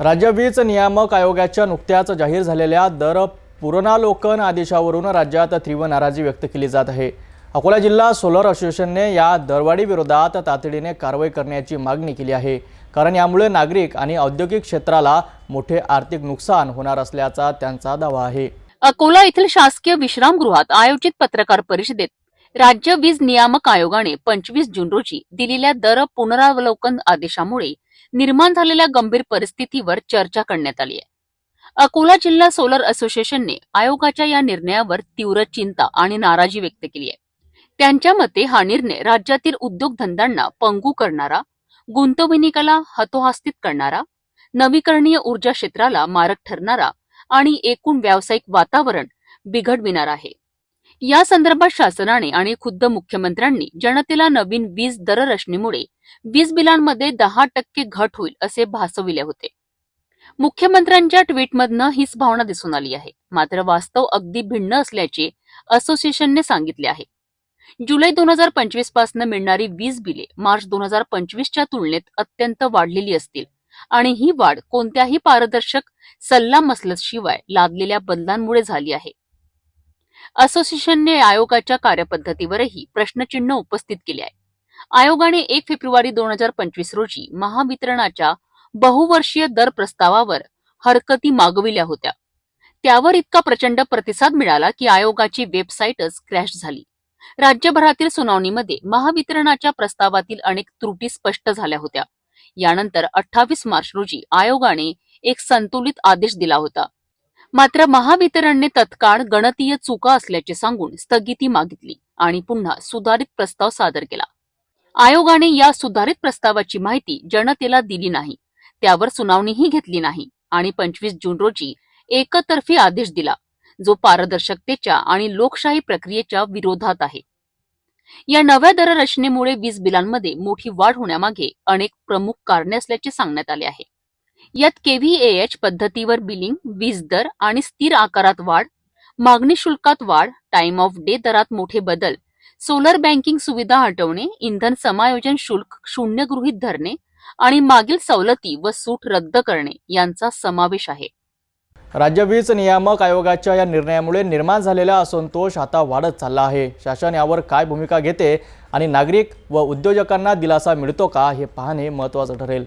राज्य वीज नियामक आयोगाच्या नुकत्याच जाहीर झालेल्या दर पुरणालोकन आदेशावरून राज्यात तीव्र नाराजी व्यक्त केली जात आहे. अकोला जिल्हा सोलर असोसिएशनने या दरवाढीविरोधात तातडीने कारवाई करण्याची मागणी केली आहे. कारण यामुळे नागरिक आणि औद्योगिक क्षेत्राला मोठे आर्थिक नुकसान होणार असल्याचा त्यांचा दावा आहे. अकोला येथील शासकीय विश्रामगृहात आयोजित पत्रकार परिषदेत राज्य वीज नियामक आयोगाने पंचवीस जून रोजी दिलेल्या दर पुनरावलोकन आदेशामुळे निर्माण झालेल्या गंभीर परिस्थितीवर चर्चा करण्यात आली आहे. अकोला जिल्हा सोलर असोसिएशनने आयोगाच्या या निर्णयावर तीव्र चिंता आणि नाराजी व्यक्त केली आहे. त्यांच्या मते हा निर्णय राज्यातील उद्योगधंद्यांना पंगू करणारा गुंतवणुकीला हतोहास्तीत करणारा नवीकरणीय ऊर्जा क्षेत्राला मारक ठरणारा आणि एकूण व्यावसायिक वातावरण बिघडविणार आहे. या संदर्भात शासनाने आणि खुद्द मुख्यमंत्र्यांनी जनतेला नवीन वीज दररचनेमुळे वीज बिलांमध्ये दहा टक्के घट होईल असे भासविले होते. मुख्यमंत्र्यांच्या ट्विटमधनं हीच भावना दिसून आली आहे. मात्र वास्तव अगदी भिन्न असल्याचे असोसिएशनने सांगितले आहे. जुलै दोन हजार पंचवीसपासून मिळणारी वीज बिले मार्च दोन हजार पंचवीसच्या तुलनेत अत्यंत वाढलेली असतील आणि ही वाढ कोणत्याही पारदर्शक सल्ला मसलतशिवाय लादलेल्या बदलांमुळे झाली आहे. असोसिएशनने आयोगाच्या कार्यपद्धतीवरही प्रश्नचिन्ह उपस्थित केले आहे. आयोगाने एक फेब्रुवारी दोन हजार पंचवीस रोजी महावितरणाच्या बहुवर्षीय दर प्रस्तावावर हरकती मागविल्या होत्या. त्यावर इतका प्रचंड प्रतिसाद मिळाला की आयोगाची वेबसाईटच क्रॅश झाली. राज्यभरातील सुनावणीमध्ये महावितरणाच्या प्रस्तावातील अनेक त्रुटी स्पष्ट झाल्या होत्या. यानंतर अठ्ठावीस मार्च रोजी आयोगाने एक संतुलित आदेश दिला होता. मात्र महावितरणने तत्काळ गणतीय चुका असल्याचे सांगून स्थगिती मागितली आणि पुन्हा सुधारित प्रस्ताव सादर केला. आयोगाने या सुधारित प्रस्तावाची माहिती जनतेला दिली नाही. त्यावर सुनावणीही घेतली नाही आणि पंचवीस जून रोजी एकतर्फी आदेश दिला जो पारदर्शकतेच्या आणि लोकशाही प्रक्रियेच्या विरोधात आहे. या नव्या दररचनेमुळे वीज बिलांमध्ये मोठी वाढ होण्यामागे अनेक प्रमुख कारणे असल्याचे सांगण्यात आले आहे. यात केव्हीएएच पद्धतीवर बिलिंग वीज दर आणि स्थिर आकारात वाढ मागणी शुल्कात वाढ टाइम ऑफ डे दरात मोठे बदल सोलर बँकिंग सुविधा हटवणे इंधन समायोजन शुल्क शून्य गृहीत धरणे आणि मागील सवलती व सूट रद्द करणे यांचा समावेश आहे. राज्य वीज नियामक आयोगाच्या या निर्णयामुळे निर्माण झालेला असंतोष आता वाढत चालला आहे. शासन यावर काय भूमिका घेते आणि नागरिक व उद्योजकांना दिलासा मिळतो का हे पाहणे महत्त्वाचं ठरेल.